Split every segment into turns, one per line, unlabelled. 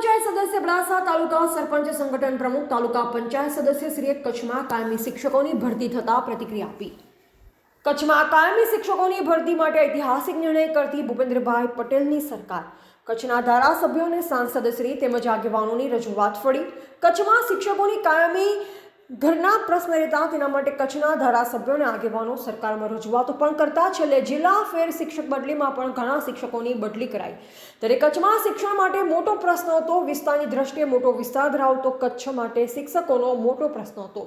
પંચાયત સદસ્ય અબડાસા તાલુકા સરપંચ સંગઠન પ્રમુખ તાલુકા પંચાયત સદસ્ય શ્રીએ કચ્છમાં કાયમી શિક્ષકોની ભરતી થતા પ્રતિક્રિયા આપી. કચ્છમાં કાયમી શિક્ષકોની ભરતી માટે ઐતિહાસિક નિર્ણય કરતી ભૂપેન્દ્રભાઈ પટેલની સરકાર. કચ્છના ધારાસભ્યો અને સાંસદશ્રી તેમજ આગેવાનોની રજૂઆત ફળી કચ્છમાં શિક્ષકોની કાયમી ઘરના પ્રશ્ન રહેતા તેના માટે કચ્છના ધારાસભ્યો અને આગેવાનો સરકારમાં રજૂઆતો પણ કરતા છેલ્લે જિલ્લા ફેર શિક્ષક બદલીમાં પણ ઘણા શિક્ષકોની બદલી કરાઈ. ત્યારે કચ્છમાં શિક્ષણ માટે મોટો પ્રશ્ન હતો, વિસ્તારની દ્રષ્ટિએ મોટો વિસ્તાર ધરાવતો કચ્છ માટે શિક્ષકોનો મોટો પ્રશ્ન હતો.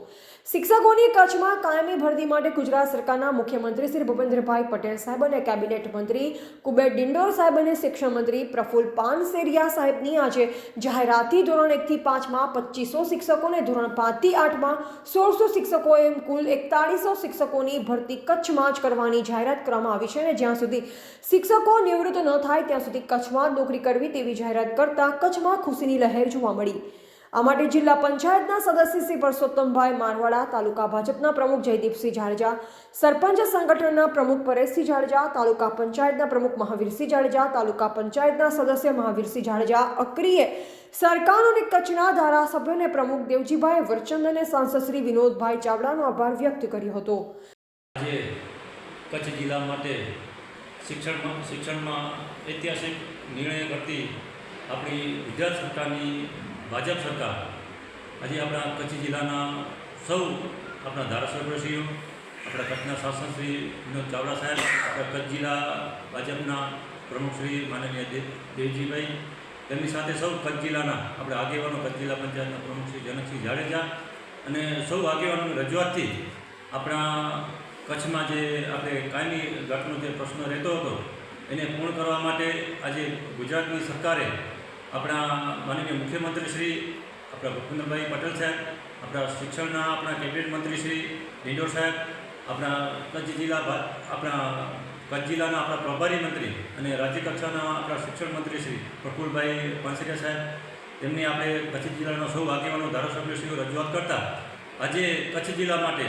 શિક્ષકોની કચ્છમાં કાયમી ભરતી માટે ગુજરાત સરકારના મુખ્યમંત્રી શ્રી ભૂપેન્દ્રભાઈ પટેલ સાહેબ અને કેબિનેટ મંત્રી કુબેર ડિંડોર સાહેબ અને શિક્ષણ મંત્રી પ્રફુલ પાનસેરિયા સાહેબની આજે જાહેરાતી ધોરણ એકથી પાંચમાં પચીસો શિક્ષકોને ધોરણ પાંચથી આઠમાં સોળસો શિક્ષકો એમ કુલ એકતાળીસો શિક્ષકોની ભરતી કચ્છમાં જ કરવાની જાહેરાત કરવામાં આવી છે અને જ્યાં સુધી શિક્ષકો નિવૃત્ત ન થાય ત્યાં સુધી કચ્છમાં નોકરી કરવી તેવી જાહેરાત કરતા કચ્છમાં ખુશીની લહેર જોવા મળી. આ માટે જિલ્લા પંચાયતના સદસ્ય શ્રી પરસોત્તમભાઈ મારવાડા તાલુકા ભાજપના પ્રમુખ જયદીપસિંહ જાડેજા, સરપંચ સંગઠનના પ્રમુખ પરેશસિંહ જાડેજા, તાલુકા પંચાયતના પ્રમુખ મહાવીરસિંહ જાડેજા, તાલુકા પંચાયતના સદસ્ય મહાવીરસિંહ જાડેજા અક્રિએ સરકાર અને કચ્છના ધારાસભ્યોને પ્રમુખ દેવજીભાઈ વરચંદ અને સાંસદ શ્રી વિનોદભાઈ ચાવડાનો આભાર વ્યક્ત કર્યો હતો.
આજે કચ્છ જિલ્લા માટે શિક્ષણમાં શિક્ષણમાં ઐતિહાસિક નિર્ણય કરતી આપણી ગુજરાત સરકારની ભાજપ સરકાર. આજે આપણા કચ્છ જિલ્લાના સૌ આપણા ધારાસભ્યશ્રીઓ, આપણા કચ્છના શાસનશ્રી વિનોદ ચાવડા સાહેબ, આપણા કચ્છ જિલ્લા ભાજપના પ્રમુખશ્રી માનનીય દેવ દેવજીભાઈ, તેમની સાથે સૌ કચ્છ જિલ્લાના આપણે આગેવાનો, કચ્છ જિલ્લા પંચાયતના પ્રમુખશ્રી જનકસિંહ જાડેજા અને સૌ આગેવાનોની રજૂઆતથી આપણા કચ્છમાં જે આપણે કાયમી ઘાટનો જે પ્રશ્ન રહેતો હતો, એને પૂર્ણ કરવા માટે આજે ગુજરાતની સરકારે આપણા માનનીય મુખ્યમંત્રી શ્રી આપણા ભૂપેન્દ્રભાઈ પટેલ સાહેબ, આપણા શિક્ષણના આપણા કેબિનેટ મંત્રી શ્રી ડિંડોર સાહેબ, આપણા કચ્છ જિલ્લા આપણા કચ્છ જિલ્લાના આપણા પ્રભારી મંત્રી અને રાજ્ય કક્ષાના આપણા શિક્ષણ મંત્રી શ્રી પ્રફુલભાઈ પાંસરિયા સાહેબ, તેમની આપણે કચ્છ જિલ્લાના સૌ આગેવાનો ધારાસભ્યશ્રીઓ રજૂઆત કરતા આજે કચ્છ જિલ્લા માટે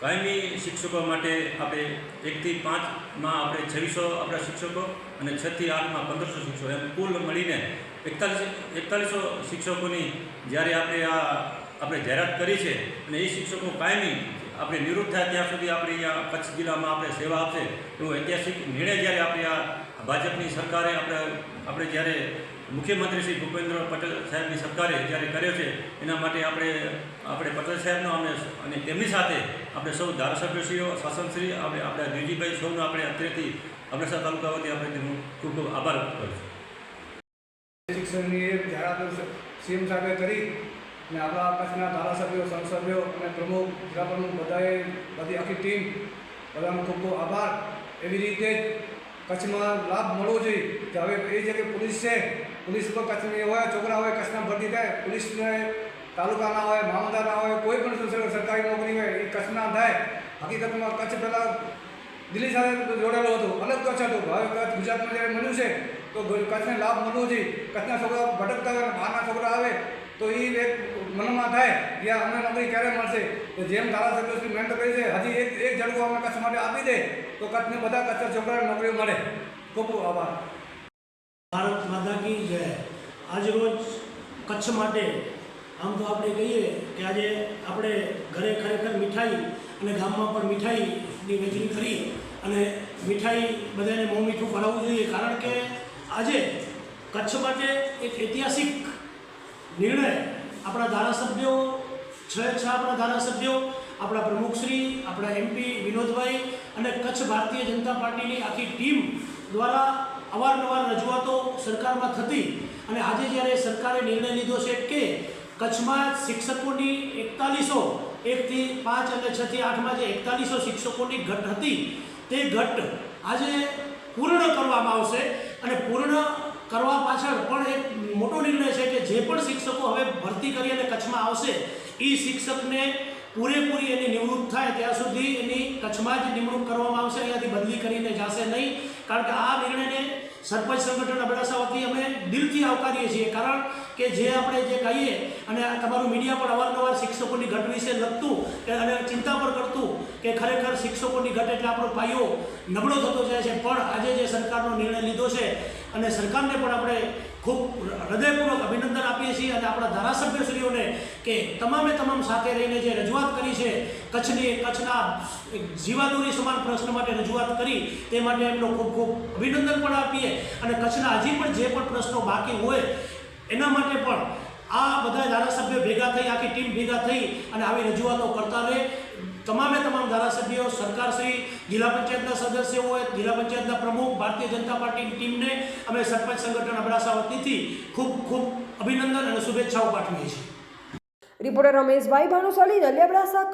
કાયમી શિક્ષકો માટે આપણે એકથી પાંચમાં આપણે છવ્વીસો આપણા શિક્ષકો અને છથી આઠમાં પંદરસો શિક્ષકો એમ કુલ મળીને એકતાલીસ, એકતાલીસો શિક્ષકોની જ્યારે આપણે આ, આપણે જાહેરાત કરી છે અને એ શિક્ષકો કાયમી આપણે નિવૃત્ત થાય ત્યાં સુધી આપણે અહીંયા કચ્છ જિલ્લામાં આપણે સેવા આપશે એવો ઐતિહાસિક નિર્ણય જ્યારે આપણે આ ભાજપની સરકારે આપણે આપણે જ્યારે મુખ્યમંત્રી શ્રી ભૂપેન્દ્ર પટેલ સાહેબની સરકારે જ્યારે કર્યો છે, એના માટે આપણે આપણે પટેલ સાહેબનો અમે અને તેમની સાથે આપણે સૌ ધારાસભ્યશ્રીઓ, શાસનશ્રી, આપણે, આપણા દેવજીભાઈ સૌનો આપણે અત્યારથી અબડાસા તાલુકા વતી આપણે તેમનો ખૂબ ખૂબ આભાર વ્યક્ત કરીશું
શિક્ષણની એક જાહેરાત સીએમ સાહેબે કરી અને આપણા કચ્છના ધારાસભ્યો સંસદીઓ અને પ્રમુખ જિલ્લા પ્રમુખ બધાએ બધી આખી ટીમ બધાનો ખૂબ ખૂબ આભાર. એવી રીતે જ કચ્છમાં લાભ મળવો જોઈએ. કે હવે એ જગ્યાએ પોલીસ છે, પોલીસ પણ કચ્છની હોય છોકરા હોય, કચ્છના ભરતી થાય. પોલીસને તાલુકાના હોય મામલદારના હોય, કોઈ પણ સરકારી નોકરી હોય, એ કચ્છના થાય. હકીકતમાં કચ્છ પહેલાં દિલ્હી સાથે જોડેલો હતો. અલગ કચ્છ હતો. હવે કચ્છ ગુજરાતમાં જ્યારે મળ્યું છે, તો કચ્છને લાભ મળવો જોઈએ. કચ્છના છોકરા ભટકતા હોય બહારના છોકરા આવે તો એ એક મનમાં થાય કે અમને નોકરી ક્યારે મળશે? તો જેમ ધારાસભ્યો શ્રી મહેનત કરી છે, હજી એક એક ઝડકો અમે કચ્છ માટે આપી દે, તો કચ્છને બધા કચ્છ છોકરાને નોકરીઓ મળે. ખૂબ ખૂબ આભાર.
ભારત માતા કી જય. આજરોજ કચ્છ માટે આમ તો આપણે કહીએ કે આજે આપણે ઘરે ખરેખર મીઠાઈ અને ગામમાં પણ મીઠાઈની વહેંચણી કરી અને મીઠાઈ બધાને મોં મીઠું પડાવવું જોઈએ. કારણ કે આજે કચ્છ માટે એક ઐતિહાસિક નિર્ણય. આપણા ધારાસભ્યો, છ છ આપણા ધારાસભ્યો, આપણા પ્રમુખશ્રી, આપણા એમપી વિનોદભાઈ અને કચ્છ ભારતીય જનતા પાર્ટીની આખી ટીમ દ્વારા અવારનવાર રજૂઆતો સરકારમાં થતી અને આજે જ્યારે સરકારે નિર્ણય લીધો છે કે કચ્છમાં શિક્ષકોની એકતાલીસો એકથી પાંચ અને છથી આઠમાં જે એકતાલીસો શિક્ષકોની ઘટ હતી, તે ઘટ આજે પૂર્ણ કરવામાં આવશે અને પૂર્ણ કરવા પાછળ પણ એક મોટો જે પણ શિક્ષકો હવે ભરતી કરી અને કચ્છમાં આવશે એ શિક્ષકને પૂરેપૂરી એની નિવૃત્ત થાય ત્યાં સુધી એની કચ્છમાં જ નિમણૂક કરવામાં આવશે, અહીંયાથી બદલી કરીને જશે નહીં. કારણ કે આ નિર્ણયને સરપંચ સંગઠન અબડાસા વતી અમે દિલથી આવકારીએ છીએ. કારણ કે જે આપણે જે કહીએ અને તમારું મીડિયા પણ અવારનવાર શિક્ષકોની ઘટ વિશે લખતું અને ચિંતા પણ કરતું કે ખરેખર શિક્ષકોની ઘટ એટલે આપણો પાયો નબળો થતો જાય છે. પણ આજે જે સરકારનો નિર્ણય લીધો છે અને સરકારને પણ આપણે ખૂબ હૃદયપૂર્વક અભિનંદન આપીએ છીએ અને આપણા ધારાસભ્યશ્રીઓને કે તમામે તમામ સાથે રહીને જે રજૂઆત કરી છે, કચ્છની કચ્છના જીવાદુરી સમાન પ્રશ્ન માટે રજૂઆત કરી, તે માટે એમનો ખૂબ ખૂબ અભિનંદન પણ આપીએ અને કચ્છના હજી પણ જે પણ પ્રશ્નો બાકી હોય, એના માટે પણ આ બધા ધારાસભ્યો ભેગા થઈ, આખી ટીમ ભેગા થઈ અને આવી રજૂઆતો કરતા રહે. તમામે તમામ ધારાસભ્યો, સરકારશ્રી, જિલ્લા પંચાયતના સદસ્યો જિલ્લા પંચાયતના પ્રમુખ, ભારતીય જનતા પાર્ટીની ટીમને અમે સરપંચ સંગઠન અબડાસા વતીથી ખૂબ ખૂબ અભિનંદન અને શુભેચ્છાઓ પાઠવીએ છીએ.
રિપોર્ટર રમેશભાઈ ભાનુશાલી, નલિયા અબડાસા